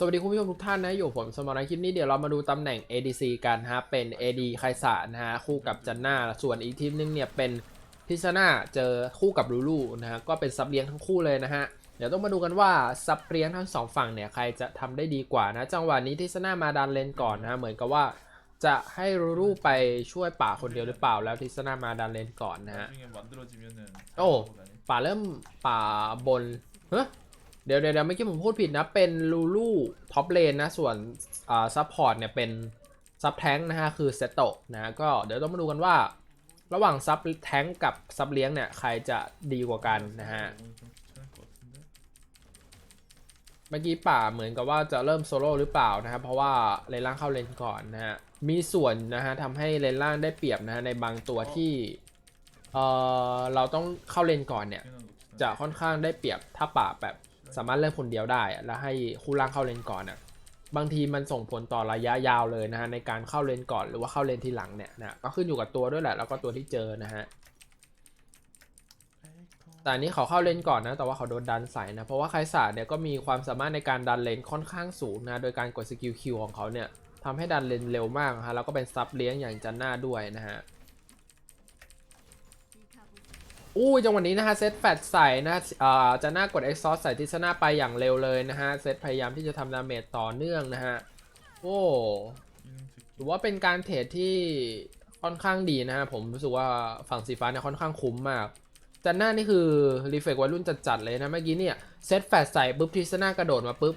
สวัสดีคุณผู้ชมทุกท่านนะ อยู่ผมสมรคลิปนี้เดี๋ยวเรามาดูตำแหน่ง ADC กันฮะ เป็น AD ไคสะนะฮะ คู่กับจันนาส่วนอีกทีมนึงเนี่ยเป็นทิซนาเจอคู่กับลูลูนะฮะ ก็เป็นซับเลี้ยงทั้งคู่เลยนะฮะ เดี๋ยวต้องมาดูกันว่าซับเลี้ยงทั้งสองฝั่งเนี่ย ใครจะทำได้ดีกว่านะ จังหวะนี้ทิซนามาดันเลนก่อนนะ เหมือนกับว่าจะให้ลูลูไปช่วยป่าคนเดียวหรือเปล่า แล้วทิซนามาดันเลนก่อนนะฮะ โอ้ป่าเริ่มป่าบนเฮ้ เดี๋ยวเดี๋ยวเมื่อกี้ผมพูดผิดนะ เป็นลูลูท็อปเลนนะ ส่วนอ่าซัพพอร์ตเนี่ยเป็นซับแท้งนะฮะ คือเซตโตะนะก็เดี๋ยวต้องมาดูกันว่า ระหว่างซับแท้งกับซับเลี้ยงเนี่ย ใครจะดีกว่ากันนะฮะ เมื่อกี้ป่าเหมือนกับว่าจะเริ่มโซโล่หรือเปล่านะครับ เพราะว่าเลนล่างเข้าเลนก่อนนะฮะ มีส่วนนะฮะทำให้เลนล่างได้เปรียบนะฮะในบางตัวที่เอ่อเราต้องเข้าเลนก่อนเนี่ย จะค่อนข้างได้เปรียบถ้าป่าแบบ สามารถเล่นคนเดียวได้ แล้วให้คู่ล่างเข้าเลนก่อนอะบางทีมันส่งผลต่อระยะยาวเลยนะฮะในการเข้าเลนก่อนหรือว่าเข้าเลนทีหลังเนี่ยนะก็ขึ้นอยู่กับตัวด้วยแหละแล้วก็ตัวที่เจอนะฮะแต่นนี้เขาเข้าเลนก่อนนะแต่ว่าเขาโดนดันใส่นะเพราะว่าไคสาเนี่ยก็มีความสามารถในการดันเลนค่อนข้างสูงนะโดยการกดสกิลคิวของเขาเนี่ยทำให้ดันเลนเร็วมากฮะแล้วก็เป็นซับเลี้ยงอย่างจันหน้าด้วยนะฮะ อู้จังหวะนี้นะฮะเซตแฟดใส่นะอ่าจะน่ากดเอ็กซ์ซอสใส่ทิศนาไปอย่างเร็วเลยนะฮะเซตพยายามที่จะทำดาเมจต่อเนื่องนะฮะโอ้ถือว่าเป็นการเทรดที่ค่อนข้างดีนะฮะผมรู้สึกว่าฝั่งสีฟ้าเนี่ยค่อนข้างคุ้มมากจันหน้านี่คือรีเฟกวัยรุ่นจัดๆเลยนะเมื่อกี้เนี่ยเซตแฟดใส่ปุ๊บทิศนากระโดดมาปุ๊บ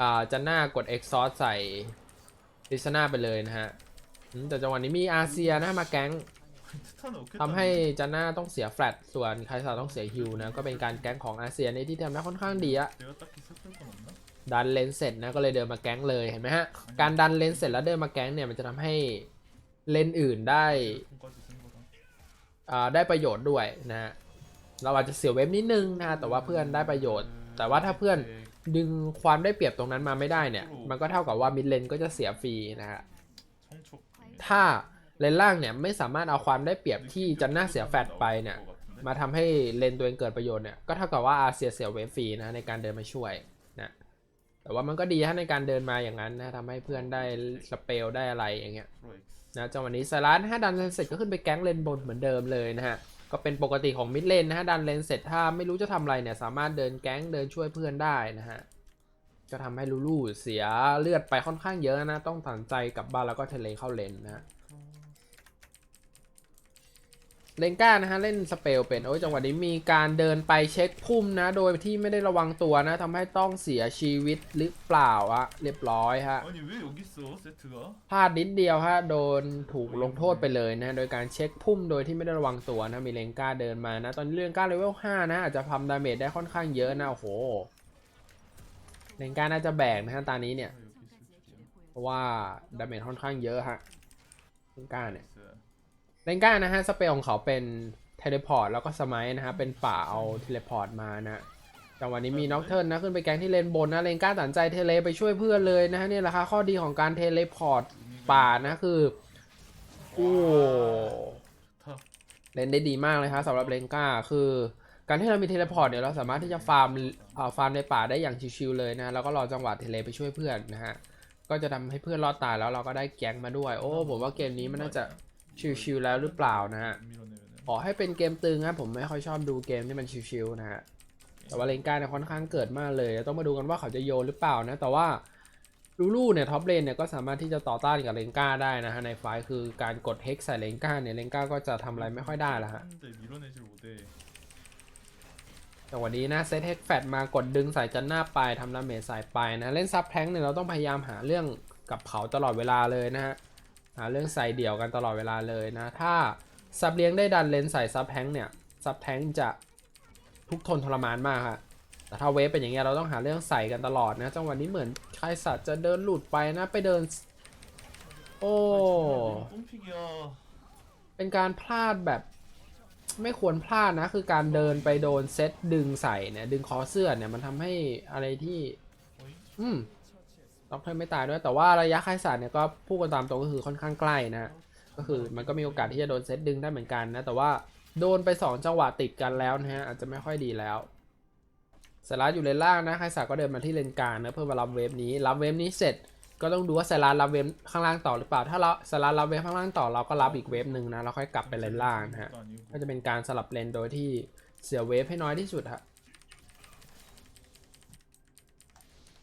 อ่าจันหน้ากดเอ็กซ์ซอสใส่ทิศนาไปเลยนะฮะแต่จังหวะนี้มีอาเซียนะมาแก๊ง ทำให้จัน่าต้องเสียแฟลตส่วนคาซาต้องเสียฮิวนะ ก็เป็นการแก๊งของอาเซียนที่ทำได้ค่อนข้างดีอะดันเลนเสร็จนะก็เลยเดินมาแก๊งเลยเห็นไหมฮะ การดันเลนเสร็จแล้วเดินมาแก๊งเนี่ยมันจะทำให้เลนอื่นได้ได้ประโยชน์ด้วยนะะเราอาจจะเสียเว็บนิดนึงนะแต่ว่าเพื่อนได้ประโยชน์ แต่ว่าถ้าเพื่อนดึงความได้เปรียบตรงนั้นมาไม่ได้เนี่ย มันก็เท่ากับว่ามิดเลนก็จะเสียฟรีนะฮะถ้า เลนล่างเนี่ยไม่สามารถเอาความได้เปรียบที่จันน่าเสียแฟตไปเนี่ยมาทำให้เลนตัวเองเกิดประโยชน์เนี่ยก็เท่ากับว่าอาเซียเสียเวฟฟรีนะในการเดินมาช่วยนะแต่ว่ามันก็ดีถ้าในการเดินมาอย่างนั้นนะทำให้เพื่อนได้สเปลได้อะไรอย่างเงี้ยนะจังหวะนี้ไซรัสถ้าดันเลนเสร็จก็ขึ้นไปแก๊งเลนบนเหมือนเดิมเลยนะฮะก็เป็นปกติของมิดเลนนะฮะดันเลนเสร็จถ้าไม่รู้จะทำอะไรเนี่ยสามารถเดินแก๊งเดินช่วยเพื่อนได้นะฮะก็ทำให้ลูลูเสียเลือดไปค่อนข้างเยอะนะต้องตัดใจกลับบ้านแล้วก็เทเลเข้าเลนนะฮะ เลนก้านะฮะเล่นสเปลเป็น โอ้ยจังหวะนี้มีการเดินไปเช็คพุ่มนะ โดยที่ไม่ได้ระวังตัวนะทำให้ต้องเสียชีวิตหรือเปล่าอะเรียบร้อยฮะพลาดนิดเดียวฮะโดนถูกลงโทษไปเลยนะ โดยการเช็คพุ่มโดยที่ไม่ได้ระวังตัวนะ มีเลนก้าเดินมานะ ตอนนี้เลนก้าเลเวล5นะอาจจะทำดาเมจได้ค่อนข้างเยอะนะ โอ้โห เลนก้าน่าจะแบกนะฮะตานี้เนี่ย เพราะว่าดาเมจค่อนข้างเยอะฮะเลนก้าเนี่ย เลนก้านะฮะสเปลของเขาเป็นเทเลพอร์ตแล้วก็สมัยนะฮะเป็นป่าเอาเทเลพอร์ตมานะจังหวะนี้มีน็อกเทิร์นนะขึ้นไปแกงที่เลนบนนะเลนก้าตัดสินใจเทเลไปช่วยเพื่อนเลยนะฮะนี่แหละค่ะข้อดีของการเทเลพอร์ตป่านะคือโอ้좋 다. เล่นได้ดีมากเลยครับสำหรับเลนก้าคือการที่เรามีเทเลพอร์ตเนี่ยเราสามารถที่จะฟาร์มเอ่อฟาร์มในป่าได้อย่างชิวๆเลยนะแล้วก็รอจังหวะเทเลไปช่วยเพื่อนนะฮะก็จะทำให้เพื่อนรอดตายแล้วเราก็ได้แก๊งมาด้วย โอ้ผมว่าเกมนี้มันน่าจะ ชิลๆแล้วหรือเปล่านะฮะขอให้เป็นเกมตึงครับผมไม่ค่อยชอบดูเกมที่มันชิลๆนะฮะแต่ว่าเลนกาเนี่ยค่อนข้างเกิดมากเลยต้องมาดูกันว่าเขาจะโยนหรือเปล่านะ แต่ว่าลูลูเนี่ยท็อปเลนเนี่ยก็สามารถที่จะต่อต้านกับเลนกาได้นะฮะในไฟคือการกดเฮกใส่เลนกาเนี่ยเลนกาก็จะทำอะไรไม่ค่อยได้ละฮะแต่วันนี้นะเซตเฮกแฟดมากดดึงใส่จันหน้าไปทำดาเมจใส่ไปนะเล่นซับแทงเนี่ยเราต้องพยายามหาเรื่องกับเขาตลอดเวลาเลยนะฮะ หาเรื่องใส่เดี่ยวกันตลอดเวลาเลยนะ ถ้าซับเลี้ยงได้ดันเลนใส่ซับแทงเนี่ยซับแทงจะทุกทนทรมานมากฮะแต่ถ้าเวฟเป็นอย่างเงี้ยเราต้องหาเรื่องใส่กันตลอดนะจังหวะนี้เหมือนคายสัตว์จะเดินหลุดไปนะไปเดิน โอ้เป็นการพลาดแบบไม่ควรพลาดนะ คือการเดินไปโดนเซตดึงใส่เนี่ย ดึงคอเสื้อเนี่ย มันทำให้อะไรที่ อืม น็อกเทิร์นไม่ตายด้วย แต่ว่าระยะค่ายสัตว์เนี่ยก็พูดกันตามตรงก็คือค่อนข้างใกล้นะ ก็คือมันก็มีโอกาสที่จะโดนเซตดึงได้เหมือนกันนะ แต่ว่าโดนไป 2 จังหวะติดกันแล้วนะฮะ อาจจะไม่ค่อยดีแล้วสลัดอยู่เลนล่างนะไคสักก็เดินมาที่เลนกลางนะเพื่อมารับเวฟนี้รับเวฟนี้เสร็จ ก็ต้องดูว่าสลัดรับเวฟข้างล่างต่อหรือเปล่า ถ้าเราสลัดรับเวฟข้างล่างต่อเราก็รับอีกเวฟหนึ่งนะเราค่อยกลับไปเลนล่างนะฮะก็จะเป็นการสลับเลนโดยที่เสียเวฟให้น้อยที่สุดฮะ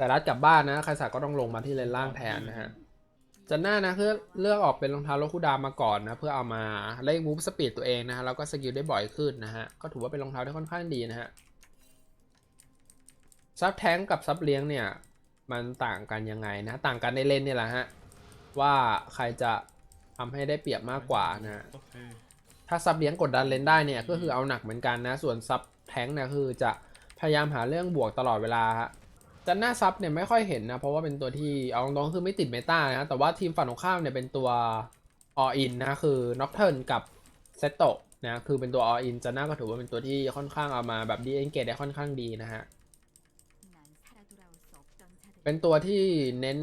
แต่รัดกลับบ้านนะคาสาก็ต้องลงมาที่เลนล่างแทนนะฮะจันหน้านะเพื่อเลือกออกเป็นรองเท้าโลคูดามาก่อนนะเพื่อเอามาเล่นมูฟสปีดตัวเองนะฮะแล้วก็สกิลได้บ่อยขึ้นนะฮะก็ถือว่าเป็นรองเท้าที่ค่อนข้างดีนะฮะซับแท้งกับซับเลี้ยงเนี่ยมันต่างกันยังไงนะต่างกันในเลนนี่แหละฮะว่าใครจะทำให้ได้เปรียบมากกว่านะถ้าซับเลี้ยงกดดันเลนได้เนี่ยก็คือเอาหนักเหมือนกันนะส่วนซับแท้งนะคือจะพยายามหาเรื่องบวกตลอดเวลาฮะ จันน้าซับเนี่ยไม่ค่อยเห็นนะ เพราะว่าเป็นตัวที่เอาตรงๆคือไม่ติดเมตานะ แต่ว่าทีมฝั่งของข้ามเนี่ยเป็นตัวออินนะคือน็อกเทิร์นกับเซตโตนะคือเป็นตัวออินจันน้าก็ถือว่าเป็นตัวที่ค่อนข้างเอามาแบบดีเอ็นเกตได้ค่อนข้างดีนะฮะเป็นตัวที่เน้น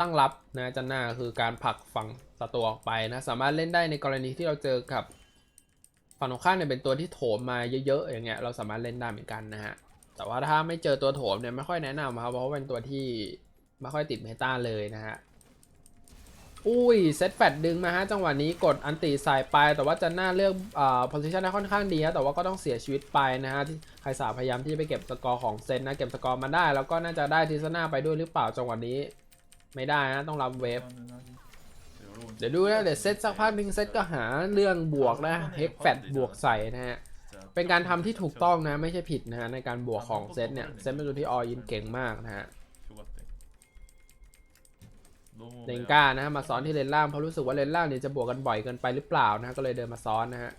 ตั้งรับนะจันน้าคือการผลักฝั่งศัตรูออกไปนะสามารถเล่นได้ในกรณีที่เราเจอกับฝั่งของข้ามเนี่ยเป็นตัวที่โถมมาเยอะๆอย่างเงี้ยเราสามารถเล่นได้เหมือนกันนะฮะ แต่ว่าถ้าไม่เจอตัวโถมเนี่ยไม่ค่อยแนะนำครับ เพราะเป็นตัวที่ไม่ค่อยติดเมตาเลยนะฮะ อุ้ยเซตแฟดดึงมาฮะจังหวะนี้กดอันติสายไป แต่ว่าจะน่าเลือกอ่าโพสิชันได้ค่อนข้างดีฮะแต่ว่าก็ต้องเสียชีวิตไปนะฮะที่ใครสาพยายามที่จะไปเก็บสกอร์ของเซตนะเก็บสกอร์มาได้ แล้วก็น่าจะได้ทิซนาไปด้วยหรือเปล่าจังหวะนี้ไม่ได้นะต้องรับเวฟเดี๋ยวดูนะเดี๋ยวเซตสักพักนึงเซตก็หาเรื่องบวกนะเฮกแฟดบวกใส่นะฮะ เป็นการทำที่ถูกต้องนะ ไม่ใช่ผิดนะฮะในการบวกของเซตเนี่ยเซตเป็นตัวที่ออยินเก่งมากนะฮะเลงก้านะฮะมาซ้อนที่เลนล่างเพราะรู้สึกว่าเลนล่างเนี่ยจะบวกกันบ่อยเกินไปหรือเปล่านะก็เลยเดินมาซ้อนนะฮะ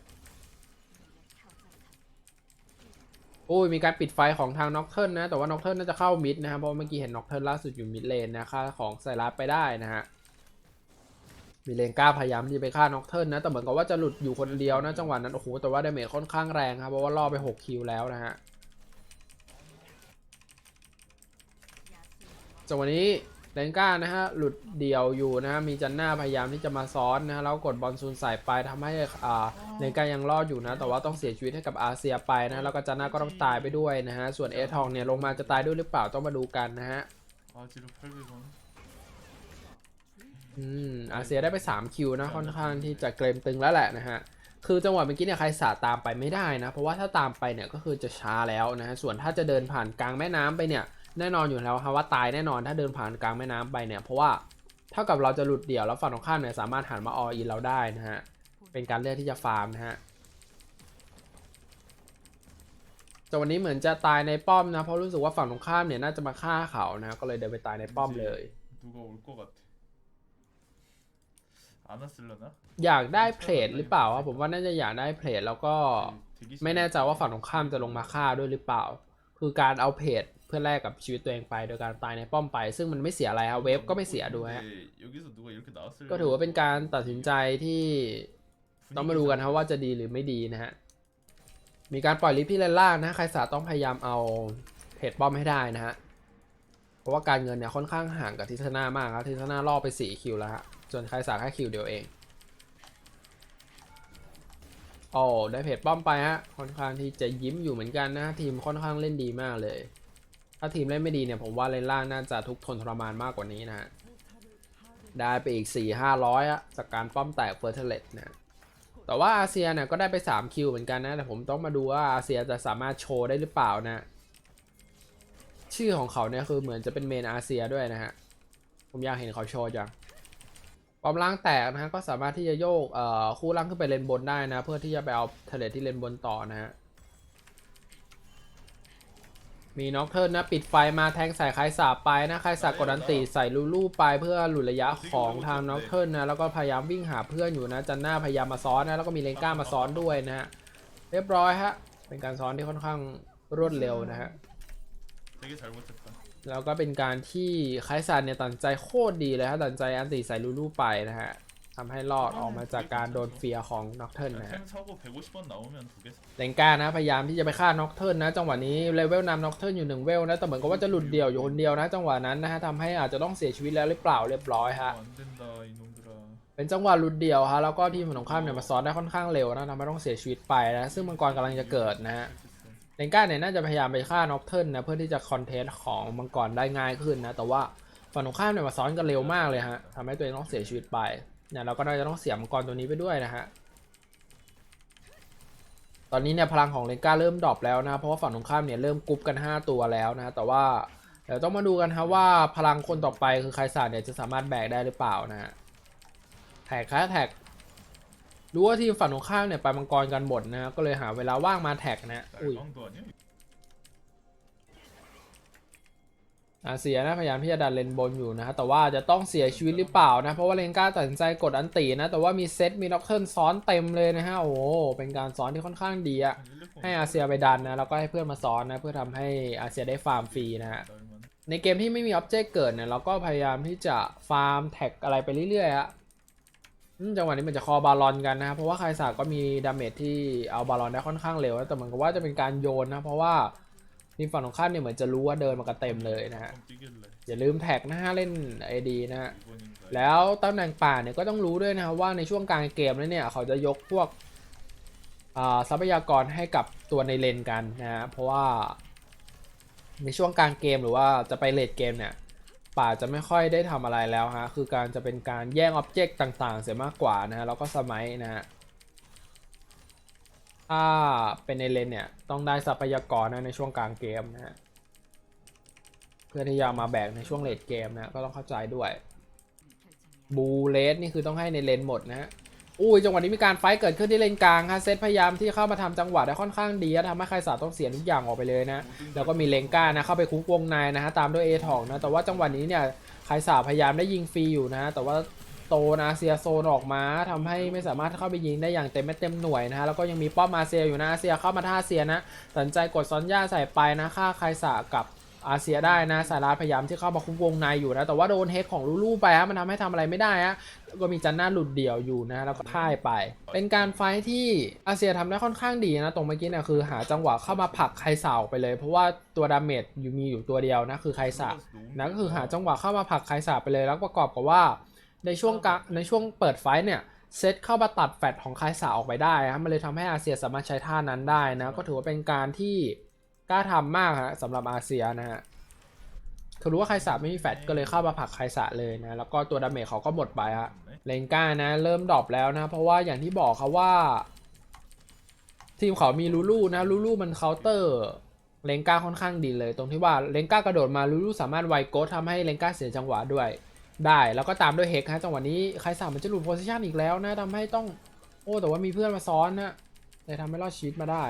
โอ้ยมีการปิดไฟของทางน็อกเทิลนะแต่ว่าน็อกเทิลน่าจะเข้ามิดนะฮะเพราะเมื่อกี้เห็นน็อกเทิลล่าสุดอยู่มิดเลนนะค่าของไซรัสไปได้นะฮะ มีเลงก้าพยายามที่ไปฆ่าน็อกเทิลนะ แต่เหมือนกับว่าจะหลุดอยู่คนเดียวนะจังหวะนั้น โอ้โห แต่ว่าไดเมจค่อนข้างแรงครับ เพราะว่าล่อไป 6 คิวแล้วนะฮะ จังหวะนี้เลงก้านะฮะ หลุดเดี่ยวอยู่นะฮะ มีจันน่าพยายามที่จะมาซ้อนนะฮะ แล้วกดบอลซูนใส่ไปทำให้เลงก้ายังรอดอยู่นะ แต่ว่าต้องเสียชีวิตให้กับอาเซียไปนะ แล้วก็จันน่าก็ต้องตายไปด้วยนะฮะ ส่วนเอทองเนี่ยลงมาจะตายด้วยหรือเปล่าต้องมาดูกันนะฮะ อืมอาเซียได้ไป3คิวนะค่อนข้างที่จะเกรมตึงแล้วแหละนะฮะคือจังหวะเมื่อกี้เนี่ยใครสาตามไปไม่ได้นะ เพราะว่าถ้าตามไปเนี่ยก็คือจะช้าแล้วนะฮะส่วนถ้าจะเดินผ่านกลางแม่น้ำไปเนี่ยแน่นอนอยู่แล้วฮะว่าตายแน่นอนถ้าเดินผ่านกลางแม่น้ำไปเนี่ยเพราะว่าเท่ากับเราจะหลุดเดี่ยวแล้วฝั่งตรงข้ามเนี่ยสามารถหันมาออีเราได้นะฮะเป็นการเลือกที่จะฟาร์มนะฮะจังหวะนี้เหมือนจะตายในป้อมนะเพราะรู้สึกว่าฝั่งตรงข้ามเนี่ยน่าจะมาฆ่าเขานะก็เลยเดินไปตายในป้อมเลย อยากได้เพลทหรือเปล่าวะผมว่าน่าจะอยากได้เพลทแล้วก็ไม่แน่ใจว่าฝั่งตรงข้ามจะลงมาฆ่าด้วยหรือเปล่า คือการเอาเพลทเพื่อแลกกับชีวิตตัวเองไป โดยการตายในป้อมไป ซึ่งมันไม่เสียอะไรฮะเวฟก็ไม่เสียด้วยก็ถือว่าเป็นการตัดสินใจที่ต้องมาดูกันครับว่าจะดีหรือไม่ดีนะฮะ มีการปล่อยลิฟที่เลล่างนะใครสาต้องพยายามเอาเพจป้อมให้ได้นะฮะ เพราะว่าการเงินเนี่ยค่อนข้างห่างกับทิศนามากครับทิศนาล่อไป4คิวแล้วฮะ ส่วนใครสาแค่คิวเดียวเองโอ้ได้เพจป้อมไปฮะค่อนข้างที่จะยิ้มอยู่เหมือนกันนะทีมค่อนข้างเล่นดีมากเลย ถ้าทีมเล่นไม่ดีเนี่ยผมว่าเลนล่างน่าจะทุกทนทรมานมากกว่านี้นะฮะได้ไปอีก 4 500อะจากการป้อมแตกเฟอร์เทเลตนะแต่ว่าอาเซียเนี่ยก็ได้ไป 3 คิวเหมือนกันนะ แต่ผมต้องมาดูว่าอาเซียจะสามารถโชว์ได้หรือเปล่านะ ชื่อของเขาเนี่ยคือเหมือนจะเป็นเมนอาเซียด้วยนะฮะ ผมอยากเห็นเขาโชว์จัง ปอมล่างแตกนะฮะก็สามารถที่จะโยกคู่ล่างขึ้นไปเลนบนได้นะ เพื่อที่จะไปเอาเทเลที่เลนบนต่อนะฮะมีน็อกเทิร์นนะปิดไฟมาแทงใส่ใครสาไปนะใครสาบกดอันตีใส่ลูลูไปเพื่อหลุดระยะของทางน็อกเทิร์นนะแล้วก็พยายามวิ่งหาเพื่อนอยู่นะจันหน้าพยายามมาซ้อนนะแล้วก็มีเลนก้ามาซ้อนด้วยนะฮะเรียบร้อยฮะเป็นการซ้อนที่ค่อนข้างรวดเร็วนะฮะ แล้วก็เป็นการที่ไคซันเนี่ยตัดใจโคตรดีเลยฮะตัดใจอันตีใส่ลูลูไปนะฮะทำให้รอดออกมาจากการโดนเฟียของน็อกเทิร์นนะฮะเลงกานะพยายามที่จะไปฆ่าน็อกเทิร์นนะจังหวะนี้เลเวลนำน็อกเทิร์นอยู่หนึ่งเวลนะแต่เหมือนกับว่าจะหลุดเดี่ยวอยู่คนเดียวนะจังหวะนั้นนะฮะทำให้อาจจะต้องเสียชีวิตแล้วหรือเปล่าเรียบร้อยฮะเป็นจังหวะรุดเดียวฮะแล้วก็ทีมของข้ามเนี่ยมาซ้อนได้ค่อนข้างเร็วนะทำให้ต้องเสียชีวิตไปนะซึ่งมังกรกำลังจะเกิดนะฮะ เลนก้าเนี่ยน่าจะพยายามไปฆ่าน็อกเทิลนะเพื่อที่จะคอนเทสของมังกรได้ง่ายขึ้นนะแต่ว่าฝั่งตรงข้ามเนี่ยมาซ้อนกันเร็วมากเลยฮะทำให้ตัวเองต้องเสียชีวิตไปเนี่ยเราก็น่าจะต้องเสียมังกรตัวนี้ไปด้วยนะฮะตอนนี้เนี่ยพลังของเลนก้าเริ่มดรอปแล้วนะเพราะว่าฝั่งตรงข้ามเนี่ยเริ่มกรุ๊ปกัน 5 ตัวแล้วนะแต่ว่าเดี๋ยวต้องมาดูกันครับว่าพลังคนต่อไปคือใครสาเนี่ยจะสามารถแบกได้หรือเปล่านะฮะแท็กค่แท็ก รู้ว่าทีมฝั่งตรงข้ามเนี่ยไปมังกรกันหมดนะ ก็เลยหาเวลาว่างมาแท็กนะอุ้ยเสียนะพยายามที่จะดันเลนบนอยู่นะฮะแต่ว่าจะต้องเสียชีวิตหรือเปล่านะ เพราะว่าเลนก้าตัดสินใจกดอันตีนะ แต่ว่ามีเซตมีน็อกเทิลซ้อนเต็มเลยนะฮะโอ้เป็นการซ้อนที่ค่อนข้างดีอะให้อาเซียไปดันนะแล้วก็ให้เพื่อนมาซ้อนนะเพื่อทำให้อาเซียได้ฟาร์มฟรีนะฮะในเกมที่ไม่มีอ็อบเจกต์เกิดเนี่ยเราก็พยายามที่จะฟาร์มแท็กอะไรไปเรื่อยๆอะ จังหวะนี้มันจะคอบาลอนกันนะครับเพราะว่าไคซาก็มีดาเมจที่เอาบาลอนได้ค่อนข้างเร็วแต่เหมือนกับว่าจะเป็นการโยนนะ เพราะว่าทีมฝั่งของข้าเนี่ยเหมือนจะรู้ว่าเดินมากระเต็มเลยนะฮะอย่าลืมแท็กนะฮะเล่นไอดีนะฮะแล้วตำแหน่งป่าเนี่ยก็ต้องรู้ด้วยนะครับว่าในช่วงกลางเกมนั้เนี่ยเขาจะยกพวกทรัพยากรให้กับตัวในเลนกันนะฮะเพราะว่าในช่วงกลางเกมหรือว่าจะไปเลดเกมเนี่ย ป่าจะไม่ค่อยได้ทำอะไรแล้วฮะ คือการจะเป็นการแย่งอ็อบเจกต์ต่างๆ เสียมากกว่านะฮะ แล้วก็สมัยนะฮะ ถ้าเป็นในเลนเนี่ย ต้องได้ทรัพยากรนะในช่วงกลางเกมนะฮะ เพื่อที่จะมาแบกในช่วงเลดเกมนะ ก็ต้องเข้าใจด้วย บูเลสนี่คือต้องให้ในเลนหมดนะฮะ อุ้ยจังหวะนี้มีการไฟท์เกิดขึ้นที่เลนกลางฮะเซตพยายามที่เข้ามาทำจังหวะได้ค่อนข้างดีทำให้ใครสาต้องเสียทุกอย่างออกไปเลยนะแล้วก็มีเลงก้านะเข้าไปคุกวงในนะฮะตามด้วยเอทองนะแต่ว่าจังหวะนี้เนี่ยใครสาพยายามได้ยิงฟรีอยู่นะแต่ว่าโตนาเซียโซนออกมาทำให้ไม่สามารถเข้าไปยิงได้อย่างเต็มเม็ดเต็มหน่วยนะฮะแล้วก็ยังมีป้อมอาเซียอยู่นะอาเซียเข้ามาท่าเซียนะตัดสินใจกดซอนย่าใส่ไปนะฆ่าใครสากับ อาเซียได้นะสายรัดพยายามที่เข้ามาคุมวงในอยู่นะแต่ว่าโดนเฮกของลูลูไปฮะมันทำให้ทำอะไรไม่ได้ฮะก็มีจันน่าหลุดเดี่ยวอยู่นะแล้วก็พ่ายไป เป็นการไฟที่อาเซียทำได้ค่อนข้างดีนะ ตรงเมื่อกี้เนี่ยคือหาจังหวะเข้ามาผลักไคสาไปเลย เพราะว่าตัวดาเมจอยู่มีอยู่ตัวเดียวนะคือไคสานะก็คือหาจังหวะเข้ามาผลักไคสาไปเลยแล้วประกอบกับว่า ในช่วงกางในช่วงเปิดไฟเนี่ยเซตเข้ามาตัดแฟตของไคสาออกไปได้ฮะมันเลยทำให้อาเซียสามารถใช้ท่านั้นได้นะก็ถือว่าเป็นการที่ กล้าทำมากฮะสำหรับอาเซียนะฮะคือรู้ว่าไคสาไม่มีแฟตก็เลยเข้ามาผลักไคสาเลยนะ แล้วก็ตัวดาเมจเขาก็หมดไปฮะเลนก้านะ เริ่มดรอปแล้วนะ เพราะว่าอย่างที่บอกเขาว่า ทีมเขามีลูลูนะลูลูมันเคาน์เตอร์เลนก้าค่อนข้างดีเลย ตรงที่ว่าเลนก้ากระโดดมาลูลูสามารถไวโกดทำให้เลนก้าเสียจังหวะด้วย ได้แล้วก็ตามด้วยเฮกฮะจังหวะนี้ไคสามันจะหลุดโพซิชันอีกแล้วนะทำให้ต้อง โอ้แต่ว่ามีเพื่อนมาซ้อนนะเลยทำให้รอดชีตมาได้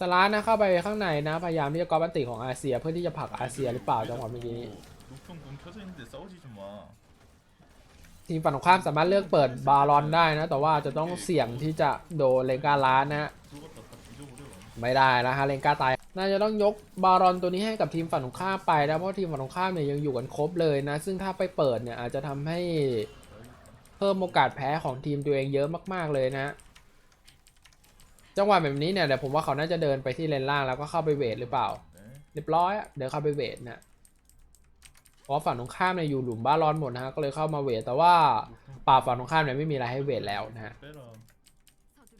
สลาร์นะเข้าไปข้างในนะ พยายามที่จะกอบอันติของอาเซีย เพื่อที่จะผลักอาเซียหรือเปล่าจังหวะเมื่อกี้นี้ 높은 공 켜져 있는데 싸우지 좀 마. ทีมฝั่งตรงข้ามสามารถเลือกเปิดบาลอนได้นะ แต่ว่าจะต้องเสี่ยงที่จะโดนเลงกาล้านนะฮะ 죽었다 다 뒤져버려. ไม่ได้นะฮะเลงกาตาย น่าจะต้องยกบาลอนตัวนี้ให้กับทีมฝั่งตรงข้ามไปนะเพราะทีมฝั่งตรงข้ามเนี่ยยังอยู่กันครบเลยนะ ซึ่งถ้าไปเปิดเนี่ยอาจจะทำให้เพิ่มโอกาสแพ้ของทีมตัวเองเยอะมากๆเลยนะ จังหวะแบบนี้เนี่ยเดี๋ยวผมว่าเขาน่าจะเดินไปที่เลนล่างแล้วก็เข้าไปเวทหรือเปล่า เรียบร้อยเดี๋ยวเข้าไปเวทนะเพราะฝั่งตรงข้ามเนี่ยอยู่หลุมบ้าร้อนหมดนะฮะก็เลยเข้ามาเวทแต่ว่าป่าฝั่งตรงข้ามเนี่ยไม่มีอะไรให้เวทแล้วนะฮะ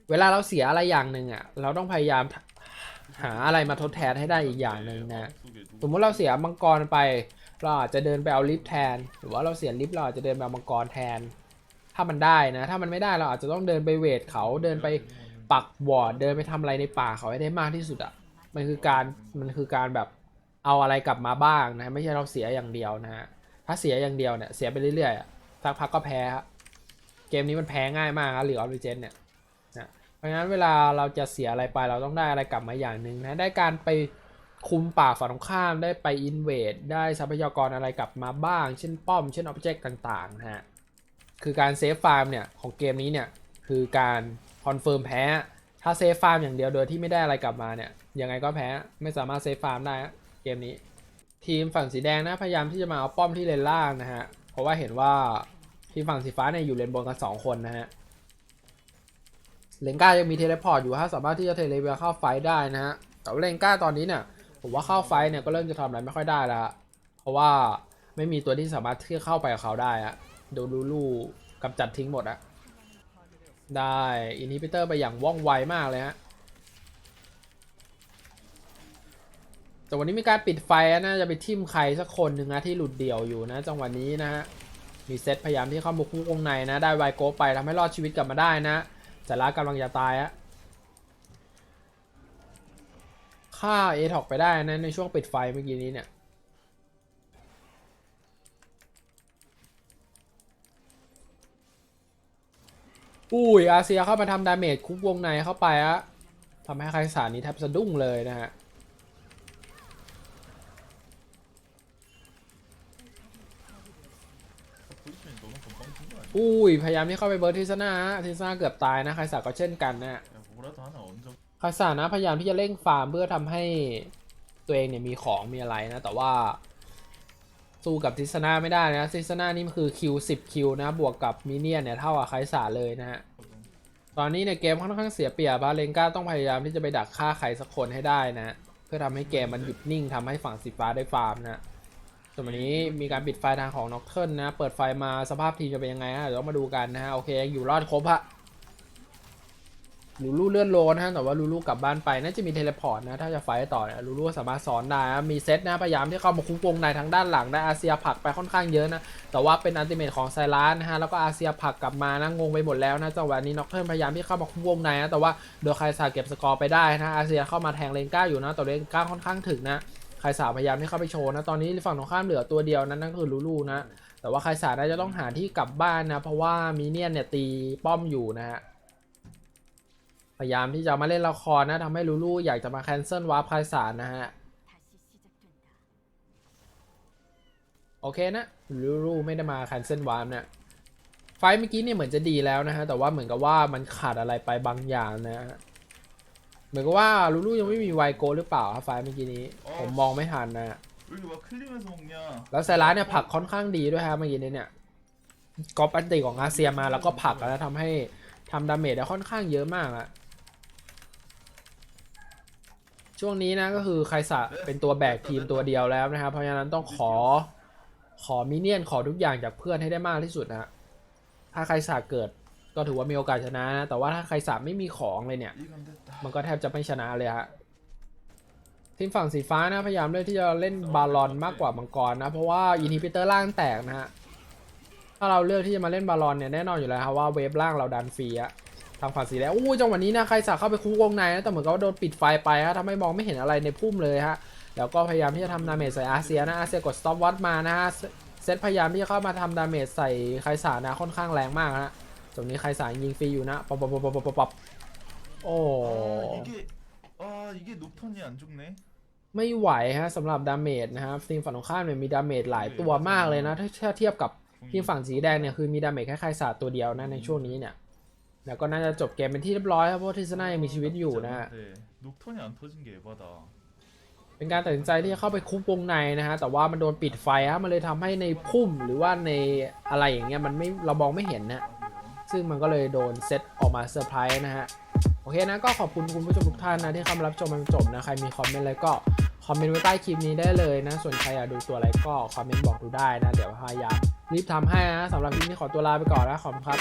เวลาเราเสียอะไรอย่างหนึ่งอะเราต้องพยายามหาอะไรมาทดแทนให้ได้อีกอย่างหนึ่งนะสมมุติเราเสียมังกรไป เราอาจจะเดินไปเอาลิฟแทน หรือว่าเราเสียลิฟต์เราอาจจะเดินไปเอามังกรแทน ถ้ามันได้นะ ถ้ามันไม่ได้เราอาจจะต้องเดินไปเวทเขาเดินไป ปักวอร์ดเดินไปทำอะไรในป่าเขาให้ได้มากที่สุดอะมันคือการมันคือการแบบเอาอะไรกลับมาบ้างนะไม่ใช่เราเสียอย่างเดียวนะฮะถ้าเสียอย่างเดียวเนี่ยเสียไปเรื่อยๆสักพักก็แพ้เกมนี้มันแพ้ง่ายมากครับหรือออริเจนเนี่ยนะเพราะฉะนั้นเวลาเราจะเสียอะไรไปเราต้องได้อะไรกลับมาอย่างหนึ่งนะได้การไปคุมป่าฝั่งตรงข้ามได้ไปอินเวดได้ทรัพยากรอะไรกลับมาบ้าง เช่นป้อม เช่นอ็อบเจกต์ต่างๆนะฮะคือการเซฟฟาร์มเนี่ยของเกมนี้เนี่ยคือการ คอนเฟิร์มแพ้ ถ้าเซฟฟาร์มอย่างเดียวโดยที่ไม่ได้อะไรกลับมาเนี่ย ยังไงก็แพ้ ไม่สามารถเซฟฟาร์มได้เกมนี้ ทีมฝั่งสีแดงนะพยายามที่จะมาเอาป้อมที่เลนล่างนะฮะ เพราะว่าเห็นว่าทีมฝั่งสีฟ้าเนี่ยอยู่เลนบนกันสองคนนะฮะ เลนก้ายังมีเทเลพอร์ตอยู่ฮะสามารถที่จะเทเลเวียเข้าไฟได้นะฮะ แต่ว่าเลนก้าตอนนี้เนี่ยผมว่าเข้าไฟเนี่ยก็เริ่มจะทำอะไรไม่ค่อยได้แล้วฮะเพราะว่าไม่มีตัวที่สามารถที่จะเข้าไปกับเขาได้อะโดนลูลูกำจัดทิ้งหมดอะ ได้อินฮิบิเตอร์ไปอย่างว่องไวมากเลยฮะแต่วันนี้มีการปิดไฟนะจะไปทิ่มใครสักคนหนึ่งนะที่หลุดเดี่ยวอยู่นะ จังหวะนี้นะฮะมีเซตพยายามที่เข้าบุกคุกวงในนะ ได้ไวโก้ไปทำให้รอดชีวิตกลับมาได้นะจะรักกำลังจะตายฮะฆ่าเอท็อกไปได้นะในช่วงปิดไฟเมื่อกี้นี้เนี่ย อุ้ยอาเซียเข้ามาทำดาเมจคุกวงในเข้าไปอะทำให้ใครสารนี้แทบสะดุ้งเลยนะฮะอุ้ยพยายามที่เข้าไปเบิร์ดทิสนาทิสนาเกือบตายนะใครสาก็เช่นกันนะใครสานะพยายามที่จะเร่งฟาร์มเพื่อทำให้ตัวเองเนี่ยมีของมีอะไรนะ แต่ว่า สู้กับทิสนาไม่ได้นะทิสนานี่คือคิว10คิวนะ บวกกับมิเนียนเนี่ยเท่ากับใคสาเลยนะฮะตอนนี้ในเกมค่อนข้างเสียเปรียบาเลนก้าต้องพยายามที่จะไปดักฆ่าใครสักคนให้ได้นะเพื่อทำให้เกมมันหยุดนิ่งทำให้ฝั่งสีฟ้าได้ฟาร์มนะส่วนวันนี้มีการปิดไฟทางของน็อกเทิลนะ เปิดไฟมาสภาพทีมจะเป็นยังไงฮะเดี๋ยวมาดูกันนะฮะโอเคยังอยู่รอดครบฮะ ลูลูเลื่อนโลนะฮะแต่ว่าลูลูกลับบ้านไปน่าจะมีเทเลพอร์ตนะถ้าจะไฟต์ต่อเนี่ยลูลูสามารถสอนได้นะมีเซตนะพยายามที่เข้ามาคุ้มวงในทางด้านหลังได้อาเซียผักไปค่อนข้างเยอะนะแต่ว่าเป็นอันติเมทของไซรัสนะฮะแล้วก็อาเซียผักกลับมานะงงไปหมดแล้วนะจังหวะนี้น็อกเทิลพยายามที่เข้ามาคุมวงในนะแต่ว่าโดยไคซาเก็บสกอร์ไปได้นะอาเซียเข้ามาแทงเลนก้าอยู่นะแต่เลนก้าค่อนข้างถึกนะไคซาพยายามที่เข้าไปโชว์นะตอนนี้ฝั่งตรงข้ามเหลือตัวเดียวนะนั่นก็คือลูลูนะแต่ว่าไคซาน่าจะต้องหาที่กลับบ้านนะเพราะว่ามีเนียนเนี่ยตีป้อมอยู่นะฮะ ยายามที่จะมาเล่นละครนะทำให้ลูลูอยากจะมาแคนเซิลวาร์ปไคซานะฮะ 다시 시작된다. โอเคนะลูลูไม่ได้มาแคนเซิลวาร์มเนี่ยไฟล์เมื่อกี้เนี่ยเหมือนจะดีแล้วนะฮะ แต่ว่าเหมือนกับว่ามันขาดอะไรไปบางอย่างนะฮะเหมือนกับว่าลูลูยังไม่มีไวโกหรือเปล่าครับไฟล์เมื่อกี้นี้ ผมมองไม่ทันนะฮะ 왜 이렇게 막 클리면서 먹냐 แล้วไซรัสเนี่ยผลักค่อนข้างดีด้วยครับเมื่อกี้นี้เนี่ยก๊อปอันติของอาเซียมาแล้วก็ผลักแล้วทำให้ทำดาเมจได้ค่อนข้างเยอะมากอะ ช่วงนี้นะก็คือใครสะเป็นตัวแบกทีมตัวเดียวแล้วนะครับ เพราะฉะนั้นต้องขอขอมิเนี่ยนขอทุกอย่างจากเพื่อนให้ได้มากที่สุดนะถ้าใครสะเกิดก็ถือว่ามีโอกาสชนะนะแต่ว่าถ้าใครสะไม่มีของเลยเนี่ย มันก็แทบจะไม่ชนะเลยฮะทีมฝั่งสีฟ้านะพยายามเลือกที่จะเล่นบาลอนมากกว่ามังกรนะ เพราะว่าอินิพิเตอร์ล่างแตกนะฮะถ้าเราเลือกที่จะมาเล่นบาลอนเนี่ยแน่นอนอยู่แล้วครับว่าเวฟล่างเราดันฟรีอะ ทำขวาสีแล้วอู้จังหวะนี้นะใครสาเข้าไปคูวงในนะแต่เหมือนเขาโดนปิดไฟไปฮะทำให้มองไม่เห็นอะไรในพุ่มเลยฮะแล้วก็พยายามที่จะทำดาเมจใส่อาเซียนะอาเซียกดสต็อปวัดมานะฮะเซตพยายามที่จะเข้ามาทำดาเมจใส่ใครสานะค่อนข้างแรงมากฮะตรงนี้ใครสายิงฟรีอยู่นะป๊อปป๊อปป๊อปป๊อปป๊อปโอ้ไม่ไหวฮะสำหรับดาเมจนะครับทีมฝั่งของข้ามเนี่ยมีดาเมจหลายตัวมากเลยนะถ้าเทียบกับทีมฝั่งสีแดงเนี่ยคือมีดาเมจแค่ใครสาตัวเดียวนะในช่วงนี้เนี่ย แล้วก็น่าจะจบเกมเป็นที่เรียบร้อยครับเพราะว่าทิสนายังมีชีวิตอยู่นะฮะ 네, 녹턴이 안 터진 게 에바다 เป็นการตัดสินใจที่จะเข้าไปคุกวงในนะฮะแต่ว่ามันโดนปิดไฟฮะมันเลยทำให้ในพุ่มหรือว่าในอะไรอย่างเงี้ยมันไม่เรามองไม่เห็นนะ 아니에요 ซึ่งมันก็เลยโดนเซตออกมาเซอร์ไพรส์นะฮะ โอเคนะก็ขอบคุณคุณผู้ชมทุกท่านนะที่เข้ามารับชมมันจบนะ ใครมีคอมเมนต์อะไรก็คอมเมนต์ไว้ใต้คลิปนี้ได้เลยนะ ส่วนใครอยากดูตัวอะไรก็คอมเมนต์บอกดูได้นะ เดี๋ยวพยายามรีบทำให้นะสำหรับคลิปนี้ขอตัวลาไปก่อนนะขอบคุณครับ